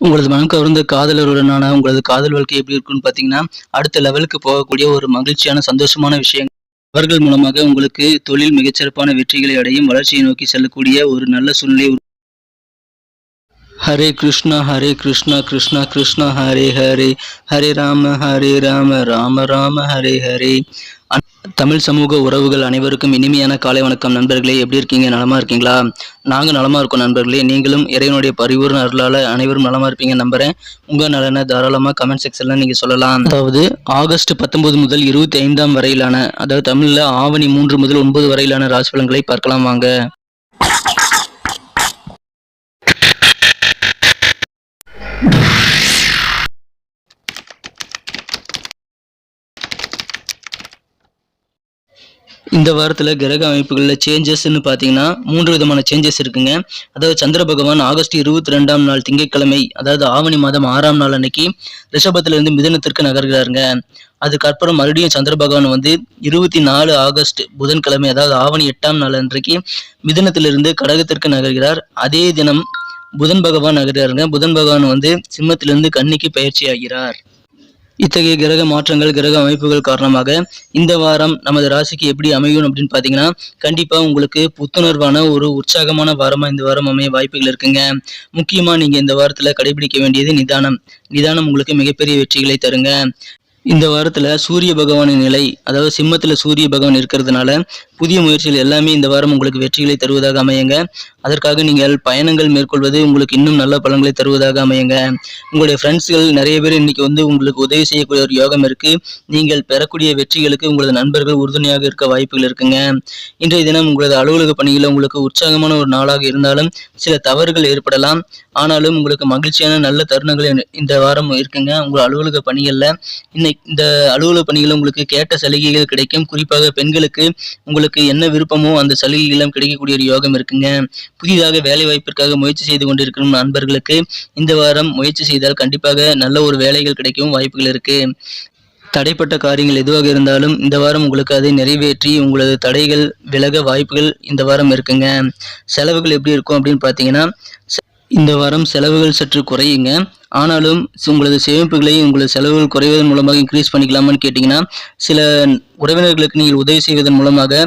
உங்களது மனம் கவர்ந்த காதலருடனான உங்களது காதல் வாழ்க்கை எப்படி இருக்குன்னு பார்த்தீங்கன்னா அடுத்த லெவலுக்கு போகக்கூடிய ஒரு மகிழ்ச்சியான சந்தோஷமான விஷயம் அவர்கள் மூலமாக உங்களுக்கு தொழில் மிகச்சிறப்பான வெற்றிகளை அடையும் வளர்ச்சியை நோக்கி செல்லக்கூடிய ஒரு நல்ல சூழ்நிலை ஹரே கிருஷ்ணா ஹரே கிருஷ்ணா கிருஷ்ணா கிருஷ்ணா ஹரே ஹரே. ஹரே ராம ஹரே ராம ராம ராம ஹரே ஹரே. தமிழ் சமூக உறவுகள் அனைவருக்கும் இனிமையான காலை வணக்கம் நண்பர்களே. எப்படி இருக்கீங்க? நலமா இருக்கீங்களா? நாங்கள் நலமா இருக்கோம் நண்பர்களே. நீங்களும் இறைவனுடைய பரிபூர்ண அருளால் அனைவரும் நலமா இருப்பீங்க நம்புறேன். உங்க நலனை தாராளமாக கமெண்ட் செக்ஷன்ல நீங்க சொல்லலாம். அதாவது ஆகஸ்ட் பத்தொன்பது முதல் இருபத்தி ஐந்தாம் வரையிலான அதாவது தமிழ்ல ஆவணி மூன்று முதல் ஒன்பது வரையிலான ராசி பலன்களை பார்க்கலாம் வாங்க. இந்த வாரத்தில் கிரக அமைப்புகளில் சேஞ்சஸ்ன்னு பார்த்தீங்கன்னா மூன்று விதமான சேஞ்சஸ் இருக்குங்க. அதாவது சந்திர பகவான் ஆகஸ்ட் இருபத்தி ரெண்டாம் நாள் திங்கட்கிழமை அதாவது ஆவணி மாதம் ஆறாம் நாள் அன்னைக்கு ரிஷபத்திலிருந்து மிதனத்திற்கு நகர்கிறாருங்க. அதுக்கப்புறம் மறுபடியும் சந்திர பகவான் வந்து இருபத்தி நாலு ஆகஸ்ட் புதன்கிழமை அதாவது ஆவணி எட்டாம் நாள் அன்றைக்கு மிதனத்திலிருந்து கடகத்திற்கு நகர்கிறார். அதே தினம் புதன் பகவான் நகர்கிறாருங்க. புதன் பகவான் வந்து சிம்மத்திலிருந்து கன்னிக்கு பயிற்சி ஆகிறார் இத்தகைய கிரக மாற்றங்கள் கிரக அமைப்புகள் காரணமாக இந்த வாரம் நமது ராசிக்கு எப்படி அமையும் அப்படின்னு பார்த்தீங்கன்னா கண்டிப்பாக உங்களுக்கு புத்துணர்வான ஒரு உற்சாகமான வாரமாக இந்த வாரம் அமைய வாய்ப்புகள் இருக்குங்க. முக்கியமாக நீங்கள் இந்த வாரத்தில் கடைபிடிக்க வேண்டியது நிதானம். நிதானம் உங்களுக்கு மிகப்பெரிய வெற்றிகளை தருங்க. இந்த வாரத்தில் சூரிய பகவானின் நிலை அதாவது சிம்மத்தில் சூரிய பகவான் இருக்கிறதுனால புதிய முயற்சிகள் எல்லாமே இந்த வாரம் உங்களுக்கு வெற்றிகளை தருவதாக அமையுங்க. அதற்காக நீங்கள் பயணங்கள் மேற்கொள்வது உங்களுக்கு இன்னும் நல்ல பலன்களை தருவதாக அமையுங்க. உங்களுடைய ஃப்ரெண்ட்ஸ்கள் நிறைய பேர் இன்னைக்கு வந்து உங்களுக்கு உதவி செய்யக்கூடிய ஒரு யோகம் இருக்கு. நீங்கள் பெறக்கூடிய வெற்றிகளுக்கு உங்களது நண்பர்கள் உறுதுணையாக இருக்க வாய்ப்புகள் இருக்குங்க. இன்றைய தினம் உங்களது அலுவலக பணியில் உங்களுக்கு உற்சாகமான ஒரு நாளாக இருந்தாலும் சில தவறுகள் ஏற்படலாம். ஆனாலும் உங்களுக்கு மகிழ்ச்சியான நல்ல தருணங்கள் இந்த- வாரம் இருக்குங்க. உங்கள் அலுவலக பணிகளில் இன்னைக்கு இந்த அலுவலக பணிகள் உங்களுக்கு கேட்ட சலுகைகள் கிடைக்கும். குறிப்பாக பெண்களுக்கு உங்களுக்கு என்ன விருப்பமோ அந்த சலுகைகளும் கிடைக்கக்கூடிய ஒரு யோகம் இருக்குங்க. புதிதாக வேலை வாய்ப்பிற்காக முயற்சி செய்து கொண்டிருக்கும் நண்பர்களுக்கு இந்த வாரம் முயற்சி செய்தால் கண்டிப்பாக நல்ல ஒரு வேலைகள் கிடைக்கவும் வாய்ப்புகள் இருக்கு. தடைப்பட்ட காரியங்கள் எதுவாக இருந்தாலும் இந்த வாரம் உங்களுக்கு அதை நிறைவேற்றி உங்களது தடைகள் விலக வாய்ப்புகள் இந்த வாரம் இருக்குங்க. செலவுகள் எப்படி இருக்கும் அப்படின்னு பார்த்தீங்கன்னா இந்த வாரம் செலவுகள் சற்று குறையுங்க. ஆனாலும் உங்களது சேமிப்புகளை உங்களது செலவுகள் குறைவதன் மூலமாக இன்க்ரீஸ் பண்ணிக்கலாமான்னு கேட்டிங்கன்னா சில உறவினர்களுக்கு நீங்கள் உதவி செய்வதன் மூலமாக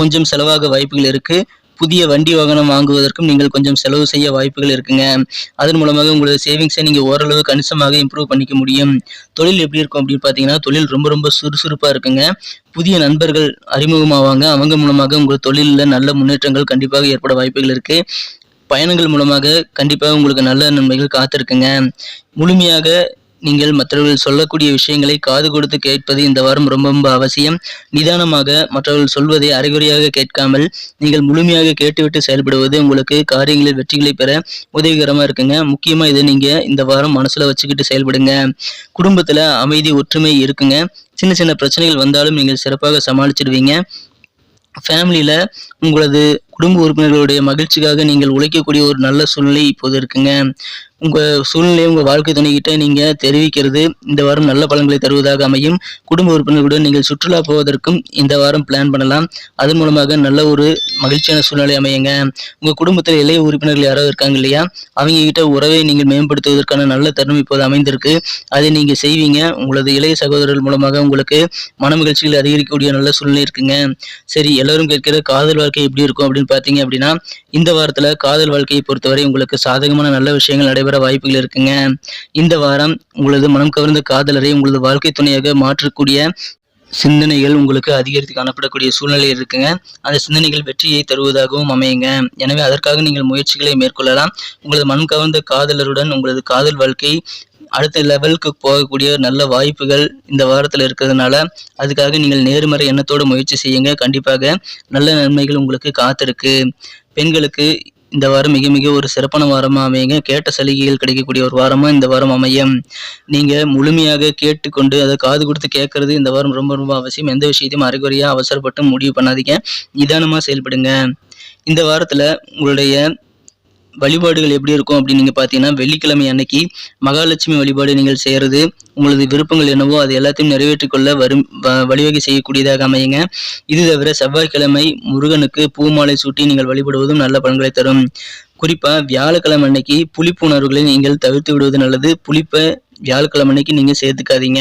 கொஞ்சம் செலவாக வாய்ப்புகள் இருக்குது புதிய வண்டி வாகனம் வாங்குவதற்கும் நீங்கள் கொஞ்சம் செலவு செய்ய வாய்ப்புகள் இருக்குங்க. அதன் மூலமாக உங்களது சேவிங்ஸை நீங்கள் ஓரளவு கணிசமாக இம்ப்ரூவ் பண்ணிக்க முடியும். தொழில் எப்படி இருக்கும் அப்படின்னு பார்த்தீங்கன்னா தொழில் ரொம்ப ரொம்ப சுறுசுறுப்பாக இருக்குங்க. புதிய நண்பர்கள் அறிமுகமாவாங்க. அவங்க மூலமாக உங்கள் தொழிலில் நல்ல முன்னேற்றங்கள் கண்டிப்பாக ஏற்பட வாய்ப்புகள் இருக்குது பயணங்கள் மூலமாக கண்டிப்பாக உங்களுக்கு நல்ல நன்மைகள் காத்திருக்குங்க. முழுமையாக நீங்கள் மற்றவர்கள் சொல்லக்கூடிய விஷயங்களை காது கொடுத்து கேட்பது இந்த வாரம் ரொம்ப ரொம்ப அவசியம். நிதானமாக மற்றவர்கள் சொல்வதை அறிகுறியாக கேட்காமல் நீங்கள் முழுமையாக கேட்டுவிட்டு செயல்படுவது உங்களுக்கு காரியங்களில் வெற்றிகளை பெற உதவிகரமாக இருக்குங்க. முக்கியமாக இதை நீங்கள் இந்த வாரம் மனசில் வச்சுக்கிட்டு செயல்படுங்க. குடும்பத்தில் அமைதி ஒற்றுமை இருக்குங்க. சின்ன சின்ன பிரச்சனைகள் வந்தாலும் நீங்கள் சிறப்பாக சமாளிச்சிடுவீங்க. ஃபேமிலியில் உங்களது குடும்ப உறுப்பினர்களுடைய மகிழ்ச்சிக்காக நீங்கள் உழைக்கக்கூடிய ஒரு நல்ல சூழ்நிலை இப்போது இருக்குங்க. உங்கள் சூழ்நிலையை உங்கள் வாழ்க்கை துணைக்கிட்ட நீங்கள் தெரிவிக்கிறது. இந்த வாரம் நல்ல பலன்களை தருவதாக அமையும். குடும்ப உறுப்பினர்களுடன் நீங்கள் சுற்றுலா போவதற்கும் இந்த வாரம் பிளான் பண்ணலாம். அதன் மூலமாக நல்ல ஒரு மகிழ்ச்சியான சூழ்நிலை அமையுங்க. உங்கள் குடும்பத்தில் இளைய உறுப்பினர்கள் யாராவது இருக்காங்க இல்லையா? அவங்க கிட்ட உறவை நீங்கள் மேம்படுத்துவதற்கான நல்ல தருணம் இப்போது அமைந்திருக்கு. அதை நீங்கள் செய்வீங்க. உங்களது இளைய சகோதரர்கள் மூலமாக உங்களுக்கு மன மகிழ்ச்சிகள் அதிகரிக்கக்கூடிய நல்ல சூழ்நிலை இருக்குங்க. சரி எல்லாரும் கேட்கிற காதல் வாழ்க்கை எப்படி இருக்கும் அப்படின்னு பார்த்தீங்க அப்படின்னா இந்த வாரத்தில் காதல் வாழ்க்கையை பொறுத்தவரை உங்களுக்கு சாதகமான நல்ல விஷயங்கள் நடைபெற வாய்ப்புகள் இருக்குங்க. இந்த வாரம் உங்களது மனம் கவர்ந்த காதலரை உங்களது வாழ்க்கை துணையாக மாற்றக்கூடிய சிந்தனைகள் உங்களுக்கு அதிகரித்து காணப்படக்கூடிய சூழ்நிலை இருக்குங்க. அந்த சிந்தனைகள் வெற்றியை தருவதாகவும் அமையுங்க. எனவே அதற்காக நீங்கள் முயற்சிகளை மேற்கொள்ளலாம். உங்களது மனம் கவர்ந்த காதலருடன் உங்களது காதல் வாழ்க்கை அடுத்த லெவலுக்கு போகக்கூடிய நல்ல வாய்ப்புகள் இந்த வாரத்தில் இருக்கிறதுனால அதுக்காக நீங்கள் நேர்மறை எண்ணத்தோடு முயற்சி செய்யுங்க. கண்டிப்பாக நல்ல நன்மைகள் உங்களுக்கு காத்திருக்கு. பெண்களுக்கு இந்த வாரம் மிக மிக ஒரு சிறப்பான வாரமாக அமையுங்க. கேட்ட சலுகைகள் கிடைக்கக்கூடிய ஒரு வாரமாக இந்த வாரம் அமையும். நீங்கள் முழுமையாக கேட்டுக்கொண்டு அதை காது கொடுத்து கேட்கறது இந்த வாரம் ரொம்ப ரொம்ப அவசியம். எந்த விஷயத்தையும் அறிகுறியாக அவசரப்பட்டு முடிவு பண்ணாதீங்க. நிதானமாக செயல்படுங்க. இந்த வாரத்தில் உங்களுடைய வழிபாடுகள் எப்படி இருக்கும் அப்படின்னு நீங்கள் பார்த்தீங்கன்னா வெள்ளிக்கிழமை அன்னைக்கு மகாலட்சுமி வழிபாடு நீங்கள் செய்கிறது உங்களது விருப்பங்கள் என்னவோ அது எல்லாத்தையும் நிறைவேற்றிக்கொள்ள வரும் வ- வழிவகை செய்யக்கூடியதாக அமையுங்க. இது தவிர செவ்வாய்க்கிழமை முருகனுக்கு பூமாலை சூட்டி நீங்கள் வழிபடுவதும் நல்ல பலன்களை தரும். குறிப்பாக வியாழக்கிழமை அன்னைக்கு புளிப்பு உணர்வுகளை நீங்கள் தவிர்த்து விடுவது நல்லது. புளிப்பை வியாழக்கிழமை அன்னைக்கு நீங்கள் சேர்த்துக்காதீங்க.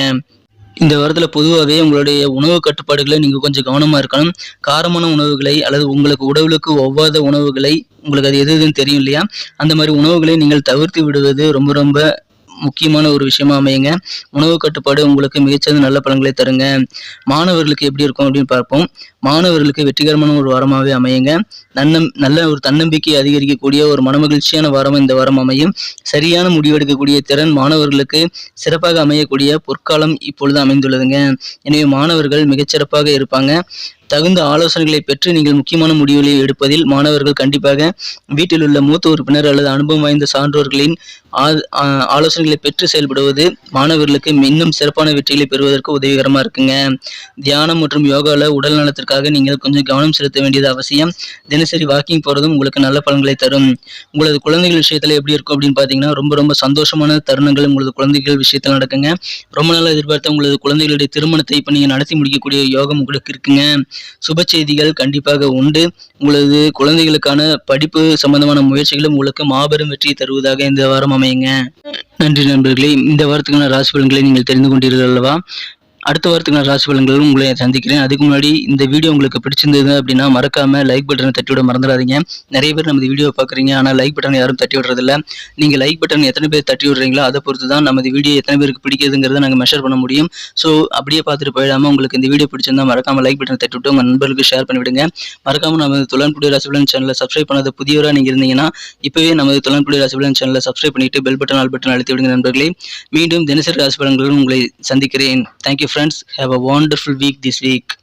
இந்த வாரத்தில் பொதுவாகவே உங்களுடைய உணவு கட்டுப்பாடுகளை நீங்கள் கொஞ்சம் கவனமாக இருக்கணும். காரமான உணவுகளை அல்லது உங்களுக்கு உடலுக்கு ஒவ்வாத உணவுகளை உங்களுக்கு அது எது எதுன்னு தெரியும் இல்லையா? அந்த மாதிரி உணவுகளை நீங்கள் தவிர்த்து விடுவது ரொம்ப ரொம்ப முக்கியமான ஒரு விஷயமா அமையுங்க. உணவு கட்டுப்பாடு உங்களுக்கு மிகச்சிறந்த நல்ல பலன்களை தருங்க. மாணவர்களுக்கு எப்படி இருக்கும் அப்படின்னு பார்ப்போம். மாணவர்களுக்கு வெற்றிகரமான ஒரு வாரமாகவே அமையுங்க. நன்னம் நல்ல ஒரு தன்னம்பிக்கை அதிகரிக்கக்கூடிய ஒரு மனமகிழ்ச்சியான வாரம் இந்த வாரம் அமையும். சரியான முடிவெடுக்கக்கூடிய திறன் மாணவர்களுக்கு சிறப்பாக அமையக்கூடிய பொற்காலம் இப்பொழுது அமைந்துள்ளதுங்க. எனவே மாணவர்கள் மிகச்சிறப்பாக இருப்பாங்க. தகுந்த ஆலோசனைகளை பெற்று நீங்கள் முக்கியமான முடிவுகளை எடுப்பதில் மாணவர்கள் கண்டிப்பாக வீட்டில் உள்ள மூத்த உறுப்பினர் அல்லது அனுபவம் வாய்ந்த சான்றோர்களின் ஆ- ஆலோசனைகளை பெற்று செயல்படுவது மாணவர்களுக்கு இன்னும் சிறப்பான வெற்றிகளை பெறுவதற்கு உதவிகரமாக இருக்குங்க. தியானம் மற்றும் யோகாவில் உடல் நலத்திற்காக நீங்கள் கொஞ்சம் கவனம் செலுத்த வேண்டியது அவசியம். தினசரி வாக்கிங் போகிறதும் உங்களுக்கு நல்ல பலன்களை தரும். உங்களது குழந்தைகள் விஷயத்தில் எப்படி இருக்கும் அப்படின்னு பார்த்தீங்கன்னா ரொம்ப ரொம்ப சந்தோஷமான தருணங்கள் உங்களது குழந்தைகள் விஷயத்தில் நடக்குங்க. ரொம்ப நாளாக எதிர்பார்த்த உங்களது குழந்தைகளுடைய திருமணத்தை இப்போ நீங்கள் நடத்தி முடிக்கக்கூடிய யோகம் உங்களுக்கு இருக்குங்க. சுப செய்திகள் கண்டிப்பாக உண்டு. உங்களது குழந்தைகளுக்கான படிப்பு சம்பந்தமான முயற்சிகளும் உங்களுக்கு மாபெரும் வெற்றியை தருவதாக இந்த வாரம் அமையுங்க. நன்றி நண்பர்களே. இந்த வாரத்துக்கான ராசி பலன்களை நீங்கள் தெரிந்து கொண்டீர்கள் அல்லவா? அடுத்த வாரத்துக்கான ராசி பலன்களும் உங்களை சந்திக்கிறேன். அதுக்கு முன்னாடி இந்த வீடியோ உங்களுக்கு பிடிச்சிருந்தது அப்படின்னா மறக்காம லைக் பட்டனை தட்டி விட மறந்துடாதீங்க. நிறைய பேர் நமது வீடியோ பார்க்குறீங்க ஆனால் லைக் பட்டன் யாரும் தட்டி விடுறதில்ல. நீங்கள் லைக் பட்டன் எத்தனை பேர் தட்டி விடுறீங்களோ அதை பொறுத்து தான் நமது வீடியோ எத்தனை பேருக்கு பிடிக்குதுங்கிறத நாங்கள் மெஷர் பண்ண முடியும். ஸோ அப்படியே பார்த்துட்டு போயிடாம உங்களுக்கு இந்த வீடியோ பிடிச்சிருந்தா மறக்காம லைக் பட்டன் தட்டி விட்டு உங்கள் நண்பர்களுக்கு ஷேர் பண்ணிவிடுங்க. மறக்காம நமது தொலன்புடி ராசிபலன் சேனலை சப்ஸ்கிரைப் பண்ணாத புதியவராக நீங்கள் இருந்தீங்கன்னா இப்போவே நமது தொலன்புடி ராசிபலன் சேனலை சப்ஸ்கிரைப் பண்ணிட்டு பெல் பட்டன் ஆல் பட்டன் அழுத்தி விடுங்க நண்பர்களே. மீண்டும் தினசரி ராசி பலன்களுடன் உங்களை சந்திக்கிறேன். Thank you friends. Have a wonderful week this week.